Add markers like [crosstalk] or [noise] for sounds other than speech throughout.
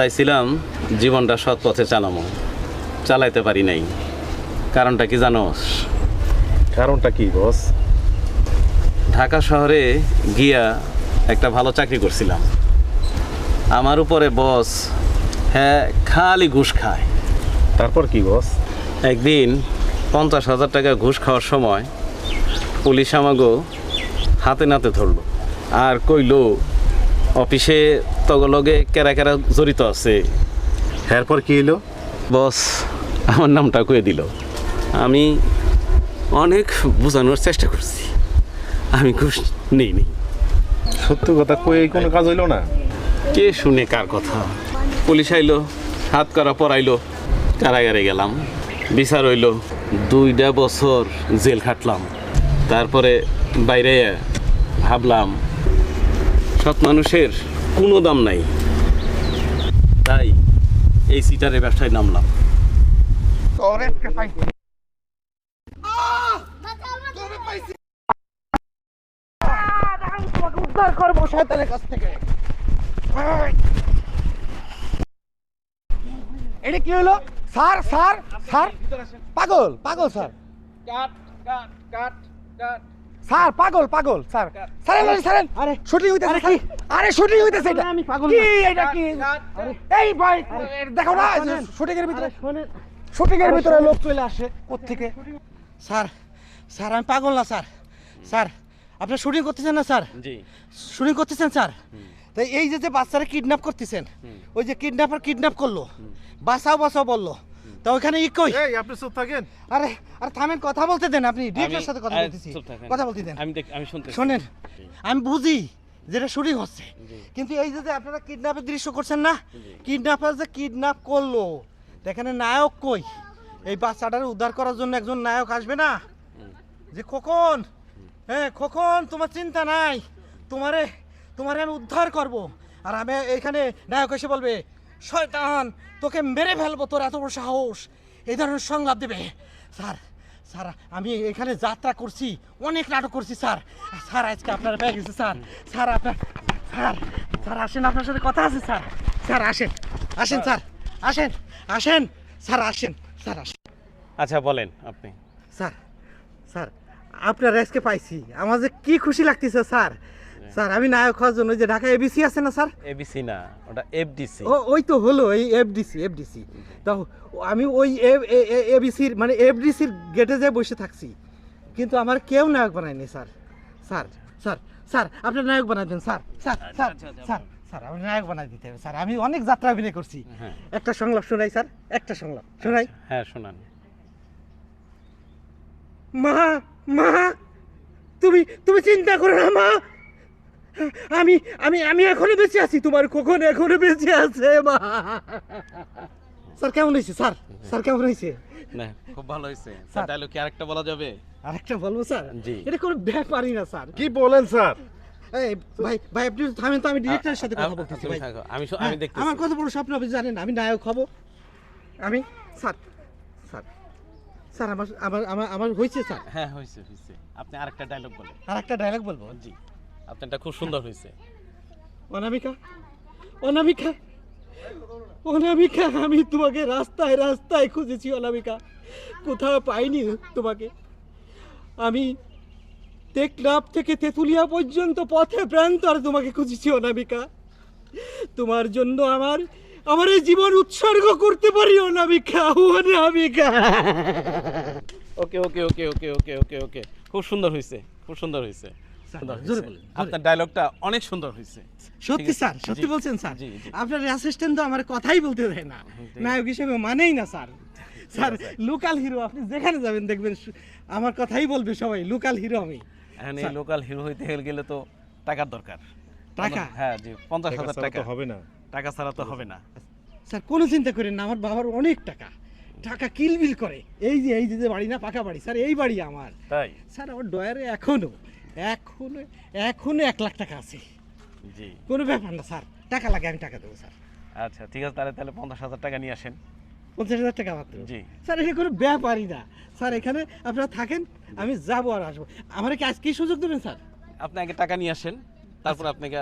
চাইছিলাম জীবনটা সৎ পথে চালামো। চালাইতে পারি নাই। কারণটা কি জানোস কারণটা কি বস? ঢাকা শহরে গিয়া একটা ভালো চাকরি করছিলাম। আমার উপরে বস হ্যাঁ খালি ঘুষ খায়। তারপর কি বস? একদিন পঞ্চাশ হাজার টাকা ঘুষ খাওয়ার সময় পুলিশ আমাগো হাতে নাতে ধরলো। আর কইলো অফিসে তগলগে কেরা কেরা জড়িত আছে। এরপর কি এলো বস আমার নামটা কয়ে দিল। আমি অনেক বোঝানোর চেষ্টা করছি। আমি ঘুষ নেই নেই। সত্য কথা কই কোনো কাজ হইল না? কে শুনে কার কথা? পুলিশ আইলো হাত করা পরাইলো কারাগারে গেলাম। বিচার হইল দুইটা বছর জেল খাটলাম। তারপরে বাইরে ভাবলাম সৎ মানুষের কোনো দাম নাই। তাই এই সিটারের ব্যবসায় নামলাম। উদ্ধার করব শয়তানের কাছ থেকে এটা কি হলো? Sir sir sir. পাগল পাগল স্যার। স্যার পাগল পাগল স্যার। স্যার স্যার আরে শুটিং হইতেছে কি? আরে শুটিং হইতেছে এটা। আমি পাগল কি এটা কি? এই ভাই দেখো না শুটিং এর ভিতরে। শুটিং এর ভিতরে লোক চলে আসে কোত্থেকে? স্যার স্যার আমি পাগল না স্যার। স্যার আপনি শুটিং করতেছেন না স্যার? জি। শুটিং করতেছেন স্যার? তাই এই যে যে বাচ্চারা কিডন্যাপ করতেছেন ওই যে কিডন্যাপার কিডন্যাপ করল বাঁচাও বাঁচাও বলল। তা ওইখানে ই কই? এই আপনি চুপ থাকেন। আরে আরে থামেন কথা বলতে দেন আপনি ডিরেক্টরের সাথে কথা বলতেছি। কথা বলতে দেন। আমি আমি শুনতে শোনেন আমি বুঝি যেটা শুটিং হচ্ছে কিন্তু এই যে যে আপনারা কিডন্যাপের দৃশ্য করছেন না কিডন্যাপার যে কিডন্যাপ করল এখানে নায়ক কই? এই বাচ্চাটার উদ্ধার করার জন্য একজন নায়ক আসবে না? যে খোকন হ্যাঁ খোকন তোমার চিন্তা নাই। তোমারে তোমারে আমি উদ্ধার করব। আর আমি এখানে নায়ক এসে বলবে শয়তান তোকে মেরে ফেলব তোর এত বড় সাহস। এই ধরনের সংলাপ দেবে। স্যার স্যার আমি এখানে যাত্রা করছি অনেক নাটক করছি স্যার। স্যার আজকে আপনার পেয়ে গেছে স্যার। স্যার আপনার স্যার স্যার আসেন আপনার সাথে কথা আছে স্যার। স্যার আসেন আসেন স্যার আসেন আসেন স্যার আসেন স্যার আসেন। আচ্ছা বলেন আপনি। স্যার স্যার আপনার আজকে পাইছি। আমার যে কি খুশি লাগতেছে স্যার। স্যার আমি নায়ক হওয়ার জন্য ওই যে ঢাকা এবিসি আছে না স্যার? এবিসি না ওটা এফডিসি ও ওই তো হলো এই এফডিসি এফডিসি তো আমি ওই এবিসির মানে এফডিসির গেটে যেয়ে বসে থাকছি। কিন্তু আমার কেউ নায়ক বানায়নি স্যার। স্যার স্যার স্যার আপনার নায়ক বানাই দেন স্যার স্যার স্যার আচ্ছা, আচ্ছা, স্যার স্যার আমি নায়ক বানাই দিতে হবে স্যার। আমি অনেক যাত্রা অভিনয় করছি। হ্যাঁ। একটা সংলাপ শোনাই স্যার একটা সংলাপ শোনাই। হ্যাঁ শোনান। মা মা তুমি তুমি চিন্তা করো না মা। আমি আমি আমি এখনও বেঁচে আছি তোমার কখন এখনও বেঁচে আছে মা? স্যার কেমন হয়েছে? স্যার স্যার কেমন হয়েছে? না খুব ভালো হয়েছে। স্যার। ডায়লগ কি আরেকটা বলা যাবে? আরেকটা বলব স্যার? জি। এটা কোনো ব্যাপারই না স্যার। কি বলেন স্যার? এই ভাই ভাই আপনি একটু থামেন তো আমি ডিরেক্টরের সাথে কথা বলতেছি ভাই। আমি আমি হ্যাঁ, দেখতেছি। আমার কত বড় স্বপ্ন আপনি জানেন আমি নায়ক হব। আমি স্যার স্যার স্যার আমার আমার আমার আমার হয়েছে স্যার। হ্যাঁ হয়েছে হয়েছে। আপনি আরেকটা ডায়লগ বলেন। আরেকটা ডায়লগ বলব? জি। আপনারটা খুব সুন্দর হয়েছে। অনামিকা অনামিকা অনামিকা আমি তোমাকে রাস্তায় রাস্তায় খুঁজেছি অনামিকা। কোথাও পাইনি তোমাকে। আমি টেকনাফ থেকে তেঁতুলিয়া পর্যন্ত পথে প্রান্তর তোমাকে খুঁজেছি অনামিকা। তোমার জন্য আমার আমার এই জীবন উৎসর্গ করতে পারি অনামিকা অনামিকা। ওকে ওকে ওকে ওকে ওকে ওকে ওকে। খুব সুন্দর হয়েছে খুব সুন্দর হয়েছে। আপনার ডায়লগটা অনেক সুন্দর হয়েছে। সত্যি স্যার সত্যি বলছেন স্যার। আপনার অ্যাসিস্ট্যান্ট তো আমার কথাই বলতে দেয় না। নায়ক হিসেবে মানেই না স্যার। [laughs] স্যার লোকাল হিরো আপনি যেখানে যাবেন দেখবেন আমার কথাই বলবে সবাই লোকাল হিরো আমি। এই লোকাল হিরো হইতে গেলে তো টাকার দরকার। টাকা? হ্যাঁ জি পঞ্চাশ হাজার টাকা। হবে না। টাকা ছাড়া তো হবে না। স্যার কোনো চিন্তা করেন না আমার বাবার অনেক টাকা। টাকা কিলবিল করে। এই যে এই যে যে বাড়ি না পাকা বাড়ি। স্যার এই বাড়ি আমার। তাই? স্যার আমার ডয়ারে এখনও এখনও এখনও এক লাখ টাকা আছে। জি। কোনো ব্যাপার না স্যার। টাকা লাগে আমি টাকা দেবো স্যার। আচ্ছা ঠিক আছে তাহলে তাহলে পঞ্চাশ হাজার টাকা নিয়ে আসেন। পঞ্চাশ হাজার টাকা মাত্র? জি। স্যার এটা কোনো ব্যাপারই না। স্যার এখানে আপনারা থাকেন আমি যাব আর আসব। আমার কি আজকেই সুযোগ দেবেন স্যার? আপনি আগে টাকা নিয়ে আসেন তারপর আপনাকে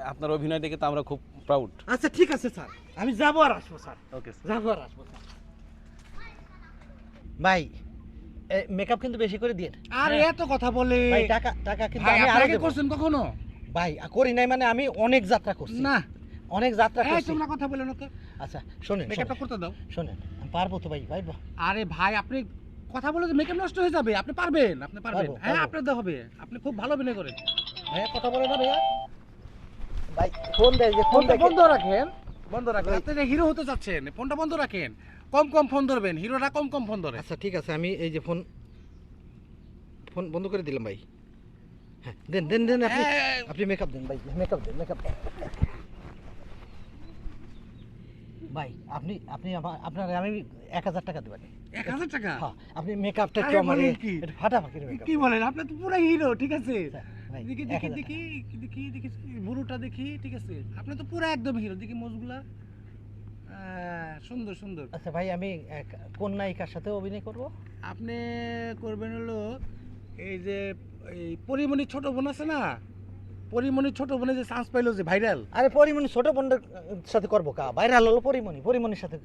আপনার- অভিনয় দেখে তো আমরা খুব প্রাউড আচ্ছা ঠিক আছে স্যার। আমি যাব আর আসব স্যার। ওকে যাব আর আসব স্যার। ভাই মেকআপ কিন্তু বেশি করে দিয়ে আর এত কথা বলে। ভাই টাকা টাকা কিন্তু আমি কি করছেন কখনো? ভাই করি নাই মানে আমি অনেক যাত্রা করছি। না। অনেক যাত্রা করছি। তোমরা কথা বলে না তো। আচ্ছা শোনেন মেকআপটা করতে দাও। শোনেন পারব তো ভাই ভাই আরে ভাই আপনি কথা বলে মেকআপ নষ্ট হয়ে যাবে আপনি পারবেন আপনি পারবেন। হ্যাঁ। আপনার দেওয়া হবে। আপনি খুব ভালো অভিনয় করেন। ভাইয়া কথা বলে না ভাইয়া। ভাই ফোন দেয় যে ফোন বন্ধ রাখেন। বন্ধ রাখেন। আপনি হিরো হতে যাচ্ছেন ফোনটা বন্ধ রাখেন। কম কম ফোন ধরবেন হিরোরা কম কম ফোন ধরে। আচ্ছা ঠিক আছে আমি এই যে ফোন ফোন বন্ধ করে দিলাম ভাই। হ্যাঁ দেন দেন দেন আপনি আপনি মেকআপ দেন ভাই মেকআপ দেন মেকআপ ভাই আপনি আপনি আপনার আমি এক হাজার টাকা দেবেন। এক হাজার টাকা? হ্যাঁ আপনি মেকআপটা একটু আমার? ফাটাফাটি মেকআপ কি বলেন? আপনি তো পুরো হিরো ঠিক আছে? ভাই, দেখি দেখি দেখি দেখি দেখি বুড়োটা দেখি ঠিক আছে? আপনি তো পুরো একদম হিরো দেখি মোজগুলা। সুন্দর সুন্দর। আচ্ছা ভাই আমি কোন নায়িকার সাথে অভিনয় করব? আপনি করবেন হলো এই যে এই পরিমণি ছোট বোন আছে না? পরিমণি ছোট বোনে যে চান্স পাইলো যে ভাইরাল আরে পরিমণি ছোট বোনের সাথে করব কা? ভাইরাল হলো পরিমণি পরিমণির সাথে।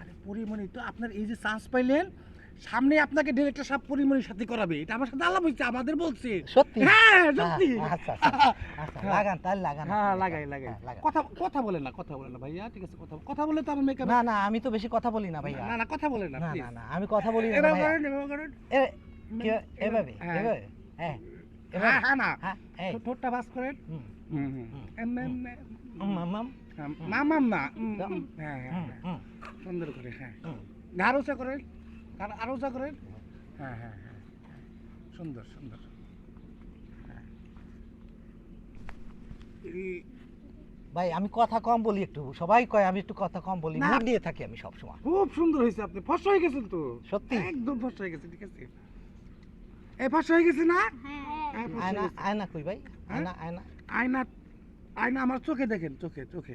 আরে পরিমণি তো আপনার এই যে চান্স পাইলেন সামনে আপনাকে ডিরেক্টর সাহেব পরিমণির সাথে করাবে। এটা আমার সাথে আলাপ হয়েছে আমাদের বলছে। সত্যি? হ্যাঁ সত্যি। আচ্ছা আচ্ছা আচ্ছা। লাগান তাহলে লাগান। হ্যাঁ লাগাই লাগাই। হ্যাঁ, কথা কথা বলেন না কথা বলেন না ভাইয়া ঠিক আছে কথা কথা বলে তো আমার মেকআপ না না আমি তো বেশি কথা বলি না ভাইয়া। না না কথা বলেন না না না আমি কথা বলি না এভাবে হ্যাঁ। এভাবে হ্যাঁ হ্যাঁ, হ্যাঁ, না। হ্যাঁ ঠোঁটটা বাস করেন। হুম, হুম, এমনে। হুম, মাম, মাম, হ্যাঁ, মামাম না হ্যাঁ হ্যাঁ হ্যাঁ। সুন্দর করে হ্যাঁ। হুম। করেন। আর আরও উঁচা করেন। হ্যাঁ হ্যাঁ হ্যাঁ হ্যাঁ। সুন্দর সুন্দর। হ্যাঁ। ভাই আমি কথা কম বলি একটু। সবাই কয় আমি একটু কথা কম বলি। না। মুড নিয়ে থাকি আমি সব সময় খুব সুন্দর হয়েছে আপনি। ফর্সা হয়ে গেছেন তো। সত্যি? একদম ফর্সা হয়ে গেছে ঠিক আছে। এই ফর্সা হয়ে গেছে না? হ্যাঁ, আয়না আয়না কই ভাই? হ্যাঁ? আয়না আয়না আয়না আয়না আমার চোখে দেখেন চোখে চোখে।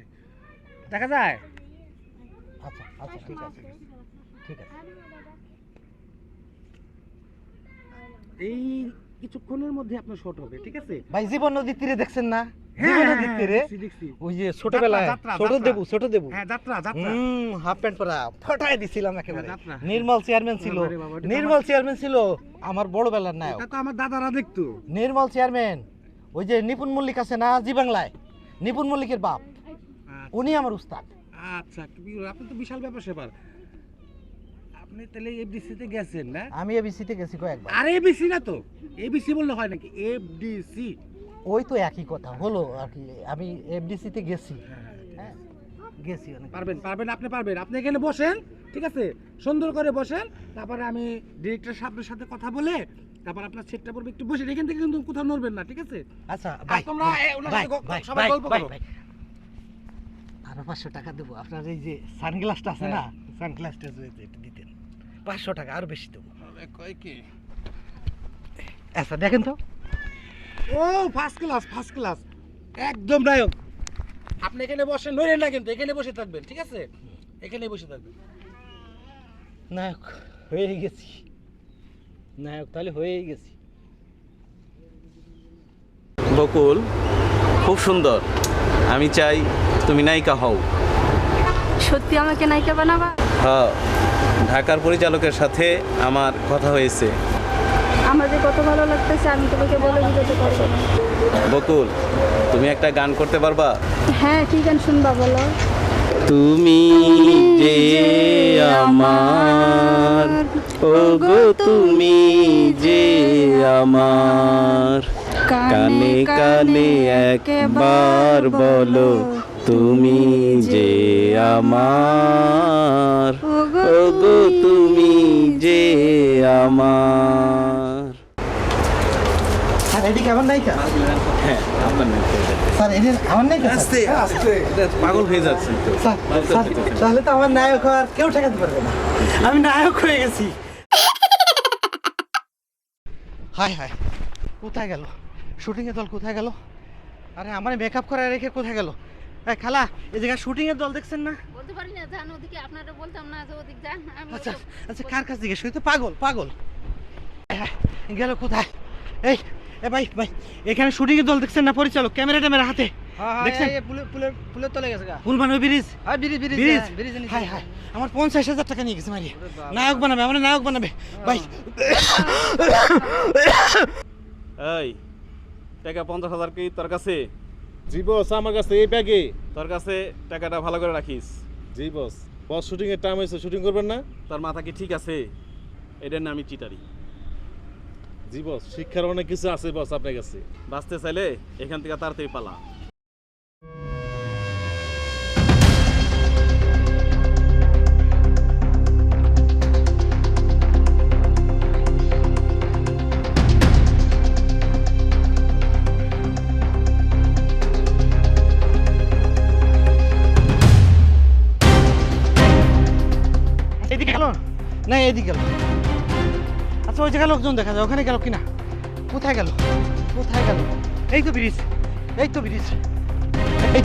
দেখা যায়? আচ্ছা আচ্ছা ঠিক আছে। ঠিক আছে। এই কিছুক্ষণের মধ্যে আপনার শর্ট হবে ঠিক আছে? ভাই জীবন নদীর তীরে দেখছেন না? জীবন হ্যাঁ, হ্যাঁ, তীরে? দেখছি, দেখছি। ওই যে ছোটবেলায় ছোট দেবু ছোট দেবু। হ্যাঁ যাত্রা যাত্রা। হুম হাফ প্যান্ট পরা ফটাই দিছিলাম একেবারে। নির্মল চেয়ারম্যান ছিল। নির্মল চেয়ারম্যান আমার বড় বেলার নায়ক। এটা তো আমার দাদারা দেখতো। নির্মল চেয়ারম্যান ওই যে নিপুণ মল্লিক আছে না জি বাংলায়? নিপুণ মল্লিকের বাপ। উনি আমার উস্তাদ। আচ্ছা আপনি তো বিশাল ব্যাপার সেবার। আপনি তাহলে এফডিসি তে গেছেন না? আমি এবিসিতে গেছি কয়েকবার। আর এবিসি না তো? এবিসি বললে হয় নাকি? এফডিসি ওই তো একই কথা হলো আর কি। আমি এফডিসিতে গেছি। হ্যাঁ গেছি অনেক পারবেন পারবেন আপনি পারবেন। আপনি এখানে বসেন ঠিক আছে? সুন্দর করে বসেন। তারপরে আমি ডিরেক্টর সাহেবের সাথে কথা বলে তারপর আপনার সেটটা পড়বে একটু বসে এখান থেকে কিন্তু কোথাও নড়বেন না ঠিক আছে? আচ্ছা ভাই তোমরা এ, ওনার সাথে গ- সবাই গল্প করো। আরও পাঁচশো টাকা দেবো। আপনার এই যে সানগ্লাসটা আছে না? সানগ্লাসটা যদি একটু দিতেন। পাঁচশো টাকা আরও বেশি দেবো। আচ্ছা দেখেন তো। ও ফার্স্ট ক্লাস ফার্স্ট ক্লাস একদম নায়ক। আপনি এখানে বসেন নড়েন না কিন্তু এখানে বসে থাকবেন ঠিক আছে? এখানে বসে থাকবেন। নায়ক হয়ে গেছি। নায়ক তাহলে হয়েই গেছি। বকুল খুব সুন্দর। আমি চাই তুমি নায়িকা হও। সত্যি আমাকে নায়িকা বানাবা? হ্যাঁ। ঢাকার পরিচালকের সাথে আমার কথা হয়েছে। আমার কত ভালো লাগতেছে আমি তোমাকে বলে বুঝাতে পারব না। বকুল তুমি একটা গান করতে পারবা? হ্যাঁ কি গান শুনবা বলো? তুমি যে আমার ওগো তুমি যে আমার। কানে কানে একবার বলো তুমি যে আমার ওগো তুমি যে আমার। স্যার এদিকে আমার নায়িকা? হ্যাঁ আপনার নাম কি? স্যার এদিকে আমার নায়িকা স্যার? আস্তে পাগল হয়ে যাচ্ছেন তো। স্যার, তাহলে তো আমার নায়ক আর কেউ ঠেকাতে পারবে না। আমি নায়ক হয়ে গেছি। হায় হায় কোথায় গেল? শুটিং এর দল কোথায় গেল? আরে আমার মেকআপ করা রেখে কোথায় গেল? এই খালা এই জায়গায় শুটিং এর দল দেখছেন না? বলতে পারি না যান ওদিকে আপনারা বলতাম না যে ওদিক যান আমি আচ্ছা আচ্ছা কার কাছে জিজ্ঞেস করি তো পাগল পাগল। হ্যাঁ, গেল কোথায়? এই এ ভাই ভাই এখানে শুটিং এর দল দেখছেন না পরিচালক? ক্যামেরা ট্যামেরা হাতে? দেখছেন? ফুলের তলে গেছে গা। ফুল বানাবে ব্রিজ? হ্যাঁ bridge bridge bridge? Bridge high high আমার পঞ্চাশ হাজার টাকা নিয়ে গেছে মারিয়া। নায়ক বানাবে আমার নায়ক বানাবে। ভাই। এই টাকা পঞ্চাশ হাজার কি তোর কাছে? জি বস আমার কাছে এই ব্যাগে। তোর কাছে টাকাটা ভালো করে রাখিস। জি বস বস শুটিং এর টাইম হয়েছে শুটিং করবেন না? তার মাথা কি ঠিক আছে? এটার নামই চিটারি জি বস শিক্ষার অনেক কিছু আছে বস আপনার কাছে। বাঁচতে চাইলে এখান থেকে তাড়াতাড়ি পালা। আচ্ছা ওই জায়গায় লোকজন দেখা যায়। ওখানে গেল কিনা? কোথায় গেল? কোথায় গেল? এই তো ব্রিজ। এই তো ব্রিজ। এই!